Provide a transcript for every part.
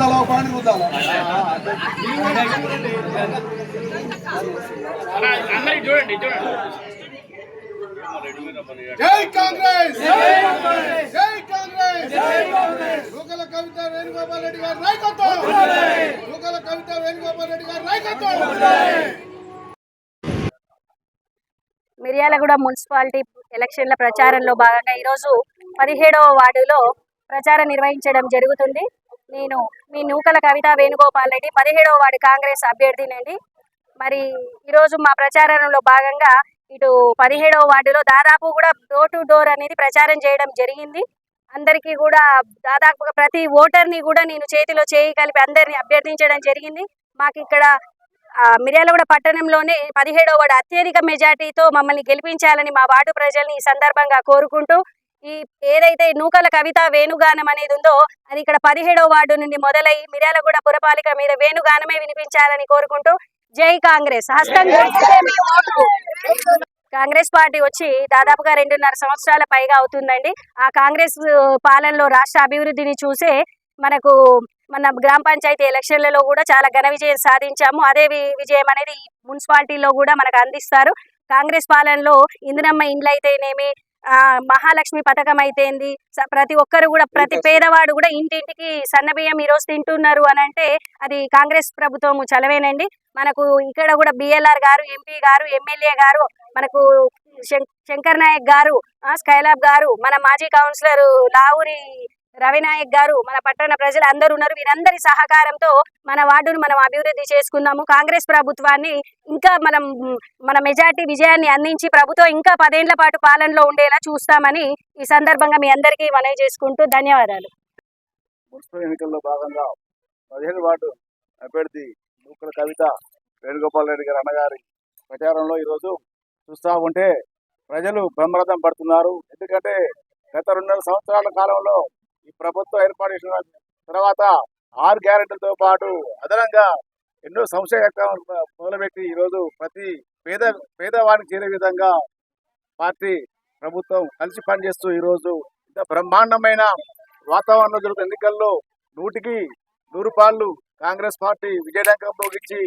తల ఒక పాయింట్ చూడండి చూడండి జై కాంగ్రెస్! జై కాంగ్రెస్! నూకల కవిత వేణుగోపాల్ రెడ్డి గారి నాయకత్వం! నూకల కవిత వేణుగోపాల్ రెడ్డి గారి నాయకత్వం! మిర్యాలగూడ మున్సిపాలిటీ ఎలక్షన్ల ప్రచారంలో భాగంగా ఈరోజు పదిహేడవ వార్డులో ప్రచారం నిర్వహించడం జరుగుతుంది. నేను మీ నూకల కవిత వేణుగోపాల్ రెడ్డి పదిహేడవ వార్డు కాంగ్రెస్ అభ్యర్థినండి. మరి ఈరోజు మా ప్రచారంలో భాగంగా ఇటు పదిహేడవ వార్డులో దాదాపు కూడా డోర్ టు డోర్ అనేది ప్రచారం చేయడం జరిగింది. అందరికీ కూడా దాదాపుగా ప్రతి ఓటర్ని కూడా నేను చేతిలో చేయి కలిపి అందరిని అభ్యర్థించడం జరిగింది. మాకు ఇక్కడ మిర్యాలగూడ పట్టణంలోనే పదిహేడవ వార్డు అత్యధిక మెజార్టీతో మమ్మల్ని గెలిపించాలని మా వార్డు ప్రజల్ని ఈ సందర్భంగా కోరుకుంటూ ఈ ఏదైతే నూకల కవిత వేణుగానం అనేది ఉందో అది ఇక్కడ పదిహేడవ వార్డు నుండి మొదలై మిర్యాలగూడ పురపాలిక మీద వేణుగానమే వినిపించాలని కోరుకుంటూ జై కాంగ్రెస్. హస్తం కాంగ్రెస్. పార్టీ వచ్చి దాదాపుగా రెండున్నర సంవత్సరాల పైగా అవుతుందండి. ఆ కాంగ్రెస్ పాలనలో రాష్ట్ర అభివృద్ధిని చూసే మనకు మన గ్రామ పంచాయతీ ఎలక్షన్లలో కూడా చాలా ఘన విజయం సాధించాము. అదే విజయం అనేది మున్సిపాలిటీలో కూడా మనకు అందిస్తారు. కాంగ్రెస్ పాలనలో ఇందిరమ్మ ఇండ్లు అయితేనేమి మహాలక్ష్మి పథకం అయితేంది. ప్రతి ఒక్కరు కూడా ప్రతి పేదవాడు కూడా ఇంటింటికి సన్నబియ్యం ఈ రోజు తింటున్నారు అని అంటే అది కాంగ్రెస్ ప్రభుత్వం చలవేనండి. మనకు ఇక్కడ కూడా బిఎల్ఆర్ గారు ఎంపీ గారు ఎమ్మెల్యే గారు మనకు శంకర్ నాయక్ గారు స్కైలాబ్ గారు మన మాజీ కౌన్సిలర్ లావురి రవినాయక్ గారు మన పట్టణ ప్రజలు అందరూ ఉన్నారు. వీరందరి సహకారంతో మన వార్డును మనం అభివృద్ధి చేసుకుందాము. కాంగ్రెస్ ప్రభుత్వాన్ని ఇంకా మనం మన మెజార్టీ విజయాన్ని అందించి ప్రభుత్వం ఇంకా పదేళ్ళ పాటు పాలనలో ఉండేలా చూస్తామని ఈ సందర్భంగా మీ అందరికీ మనవి చేసుకుంటూ ధన్యవాదాలు. మున్సిపల్ ఎన్నికల్లో భాగంగా పదిహేను వార్డు అభ్యర్థి కవిత వేణుగోపాల్ రెడ్డి గారు అన్నగారి ప్రచారంలో ఈరోజు చూస్తూ ఉంటే ప్రజలు బ్రహ్మరథం పడుతున్నారు. ఎందుకంటే గత రెండు సంవత్సరాల కాలంలో ఈ ప్రభుత్వం ఏర్పాటు చేసిన తర్వాత ఆరు గ్యారెంటీలతో పాటు అదనంగా ఎన్నో సంక్షేమ కార్యక్రమాలు మొదలుపెట్టి ఈరోజు ప్రతి పేద పేదవాడికి చేరే విధంగా పార్టీ ప్రభుత్వం కలిసి పనిచేస్తూ ఈరోజు ఇంత బ్రహ్మాండమైన వాతావరణంలో జరుగుతున్న ఎన్నికల్లో నూటికి నూరు పాళ్ళు కాంగ్రెస్ పార్టీ విజయడంకం ఇచ్చి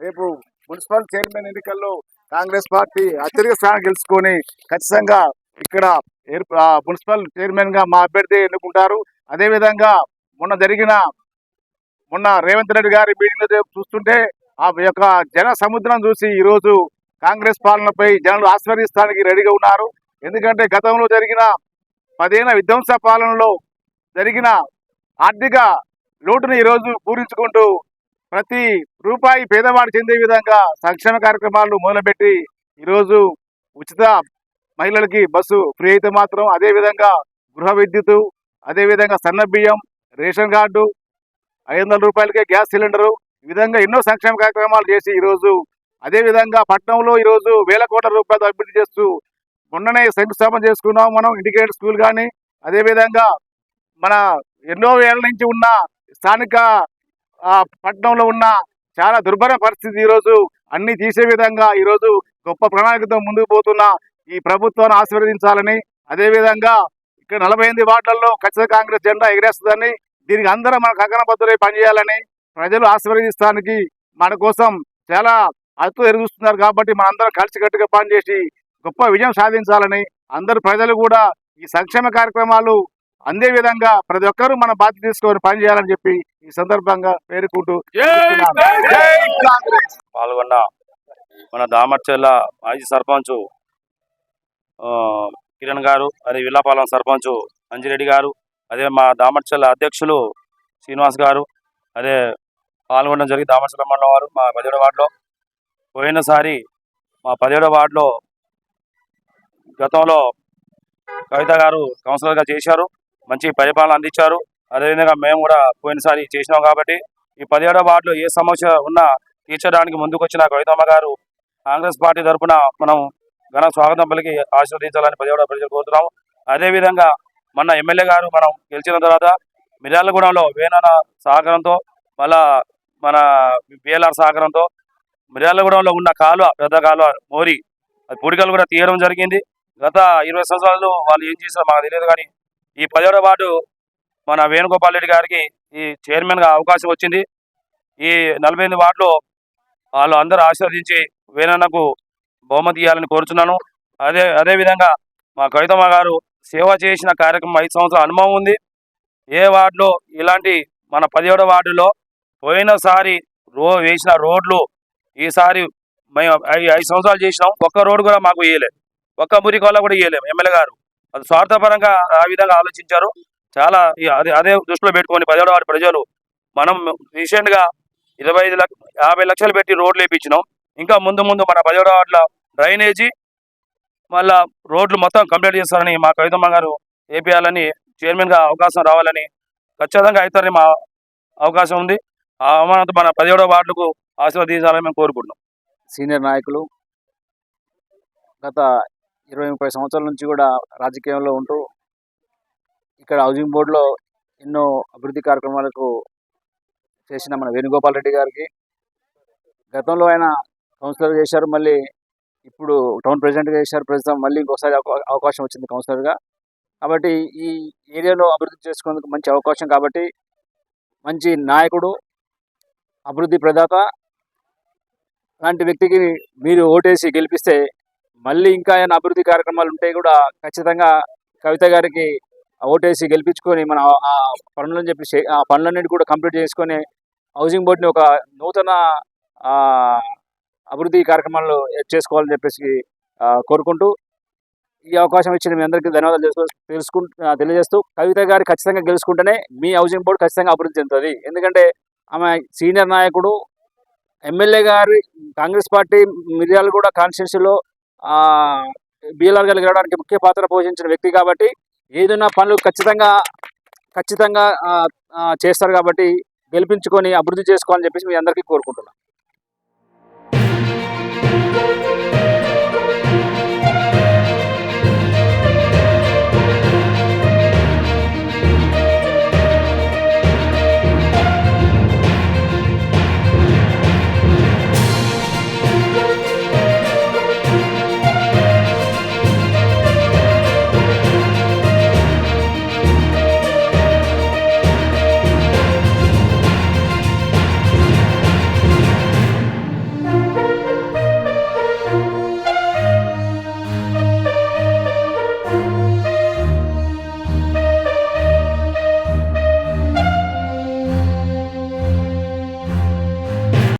రేపు మున్సిపల్ చైర్మన్ ఎన్నికల్లో కాంగ్రెస్ పార్టీ అత్యధిక స్థానం గెలుచుకొని ఖచ్చితంగా ఇక్కడ మున్సిపల్ చైర్మన్గా మా అభ్యర్థి ఎన్నుకుంటారు. అదేవిధంగా మొన్న జరిగిన మొన్న రేవంత్ రెడ్డి గారి మీటింగ్లో చూస్తుంటే ఆ యొక్క జన సముద్రం చూసి ఈరోజు కాంగ్రెస్ పాలనపై జనాలు ఆస్వాదిస్తానికి రెడీగా ఉన్నారు. ఎందుకంటే గతంలో జరిగిన పదేళ్ళ విధ్వంస పాలనలో జరిగిన ఆర్థిక లోటును ఈరోజు పూరించుకుంటూ ప్రతి రూపాయి పేదవాడు చెందే విధంగా సంక్షేమ కార్యక్రమాలు మొదలుపెట్టి ఈరోజు ఉచిత మహిళలకి బస్సు ఫ్రీ అయితే మాత్రం అదే విధంగా గృహ విద్యుత్ అదేవిధంగా సన్న బియ్యం రేషన్ కార్డు ఐదు వందల రూపాయలకే గ్యాస్ సిలిండరు ఈ విధంగా ఎన్నో సంక్షేమ కార్యక్రమాలు చేసి ఈరోజు అదే విధంగా పట్టణంలో ఈరోజు వేల కోట్ల రూపాయలు అభివృద్ధి చేస్తూ మొన్ననే శంకుస్థాపన చేసుకున్నాం మనం ఇంటిగ్రేటెడ్ స్కూల్ కానీ అదేవిధంగా మన ఎన్నో ఏళ్ళ నుంచి ఉన్న స్థానిక పట్టణంలో ఉన్న చాలా దుర్భర పరిస్థితి ఈరోజు అన్ని తీసే విధంగా ఈరోజు గొప్ప ప్రణాళికతో ముందుకు పోతున్న ఈ ప్రభుత్వాన్ని ఆశీర్వదించాలని అదే విధంగా ఇక్కడ నలభై ఎనిమిది వార్డులలో ఖచ్చితంగా కాంగ్రెస్ జెండా ఎగరేస్తుందని దీనికి అందరం మన కంకణబద్దులై పనిచేయాలని ప్రజలు ఆశీర్వదిస్తానికి మన కోసం చాలా అదుపు ఎదుగుతున్నారు కాబట్టి మనందరం కలిసికట్టుగా పనిచేసి గొప్ప విజయం సాధించాలని అందరు ప్రజలు కూడా ఈ సంక్షేమ కార్యక్రమాలు అందే విధంగా ప్రతి ఒక్కరూ మన బాధ్యత తీసుకొని పనిచేయాలని చెప్పి ఈ సందర్భంగా పేర్కొంటూ ముగిస్తున్నాను. జై కాంగ్రెస్ పాల్గొన్న మన దామర్చెల్ల మాజీ సర్పంచ్ కిరణ్ గారు అదే విల్లాపాలెం సర్పంచ్ అంజిరెడ్డి గారు అదే మా దామర్చెల్ల అధ్యక్షులు శ్రీనివాస్ గారు అదే పాల్గొనడం జరిగింది దామర్చెల్ల మండలం వారు మా పదిహేడో వార్డులో. పోయినసారి మా పదిహేడో వార్డులో గతంలో కవిత గారు కౌన్సిలర్గా చేశారు మంచి పరిపాలన అందించారు. అదేవిధంగా మేము కూడా పోయినసారి చేసినాం కాబట్టి ఈ పదిహేడో వార్డులో ఏ సమస్య ఉన్నా తీర్చడానికి ముందుకు వచ్చిన కవితమ్మ గారు కాంగ్రెస్ పార్టీ తరఫున మనం ఘన స్వాగతం పలికి ఆశీర్వదించాలని పదిహేడవ ప్రజలు కోరుతున్నాము. అదేవిధంగా మన ఎమ్మెల్యే గారు మనం గెలిచిన తర్వాత మిర్యాలగూడెంలో వేణన సహకారంతో మళ్ళా మన బిఎల్ఆర్ సహకారంతో మిర్యాలగూడెంలో ఉన్న కాలువ పెద్ద కాలువ మోరి అది పూడికలు కూడా తీయడం జరిగింది. గత ఇరవై సంవత్సరాలు వాళ్ళు ఏం చేశారో మాకు తెలియదు కానీ ఈ పదిహేడవ వార్డు మన వేణుగోపాల్ రెడ్డి గారికి ఈ చైర్మన్గా అవకాశం వచ్చింది. ఈ నలభై ఎనిమిది వార్డులో వాళ్ళు అందరూ ఆశీర్వదించి వేణన్నకు బహుమతి ఇవ్వాలని కోరుచున్నాను. అదే అదే విధంగా మా కవితమ్మ గారు సేవ చేసిన కార్యక్రమం ఐదు సంవత్సరాల అనుభవం ఉంది. ఏ వార్డులో ఇలాంటి మన పదిహేడో వార్డులో పోయినసారి రో వేసిన రోడ్లు ఈసారి మేము ఐ- ఐదు సంవత్సరాలు చేసినాం. ఒక్క రోడ్డు కూడా మాకు వేయలేదు ఒక్క మురికొల్ల కూడా వేయలేము ఎమ్మెల్యే గారు. అది స్వార్థపరంగా ఆ విధంగా ఆలోచించారు. చాలా అదే అదే దృష్టిలో పెట్టుకొని పదిహేడో వార్డు ప్రజలు మనం రీసెంట్గా ఇరవై ఐదు లక్ష యాభై లక్షలు పెట్టి రోడ్లు వేయించినాం ఇంకా ముందు ముందు మన పదిహేడో వార్డుల డ్రైనేజీ మళ్ళా రోడ్లు మొత్తం కంప్లీట్ చేస్తారని మా కవితమ్మ గారు ఏపీయాలని చైర్మన్గా అవకాశం రావాలని ఖచ్చితంగా అవుతారని మా అవకాశం ఉంది. ఆ అవమానంతో మన పదిహేడవ వార్డులకు ఆశీర్వదించాలని మేము కోరుకుంటున్నాం. సీనియర్ నాయకులు గత ఇరవై ముప్పై సంవత్సరాల నుంచి కూడా రాజకీయంలో ఉంటూ ఇక్కడ హౌసింగ్ బోర్డులో ఎన్నో అభివృద్ధి కార్యక్రమాలకు చేసిన మన వేణుగోపాల్ రెడ్డి గారికి గతంలో ఆయన కౌన్సిలర్ చేశారు మళ్ళీ ఇప్పుడు టౌన్ ప్రెసిడెంట్గా చేశారు ప్రస్తుతం మళ్ళీ ఇంకోసారి అవకాశం వచ్చింది కౌన్సిలర్గా. కాబట్టి ఈ ఏరియాలో అభివృద్ధి చేసుకునేందుకు మంచి అవకాశం కాబట్టి మంచి నాయకుడు అభివృద్ధి ప్రదాత లాంటి వ్యక్తికి మీరు ఓటేసి గెలిపిస్తే మళ్ళీ ఇంకా ఏమైనా అభివృద్ధి కార్యక్రమాలు ఉంటే కూడా ఖచ్చితంగా కవిత గారికి ఓటేసి గెలిపించుకొని మన ఆ- పనులని చెప్పి ఆ పనులన్నిటి కూడా కంప్లీట్ చేసుకొని హౌసింగ్ బోర్డుని ఒక నూతన అభివృద్ధి కార్యక్రమాలు చేసుకోవాలని చెప్పేసి కోరుకుంటూ ఈ అవకాశం ఇచ్చిన మీ అందరికీ ధన్యవాదాలు తెలుసు తెలుసుకుంటూ తెలియజేస్తూ కవిత గారు ఖచ్చితంగా గెలుచుకుంటేనే మీ హౌసింగ్ బోర్డు ఖచ్చితంగా అభివృద్ధి చెందుతుంది. ఎందుకంటే ఆమె సీనియర్ నాయకుడు ఎమ్మెల్యే గారి కాంగ్రెస్ పార్టీ మిర్యాలగూడ కాన్స్టిట్యూన్సీలో బీఎల్ఆర్ గారు గెలవడానికి ముఖ్య పాత్ర పోషించిన వ్యక్తి కాబట్టి ఏదైనా పనులు ఖచ్చితంగా ఖచ్చితంగా చేస్తారు కాబట్టి గెలిపించుకొని అభివృద్ధి చేసుకోవాలని చెప్పేసి మీ అందరికీ కోరుకుంటున్నాను thank you.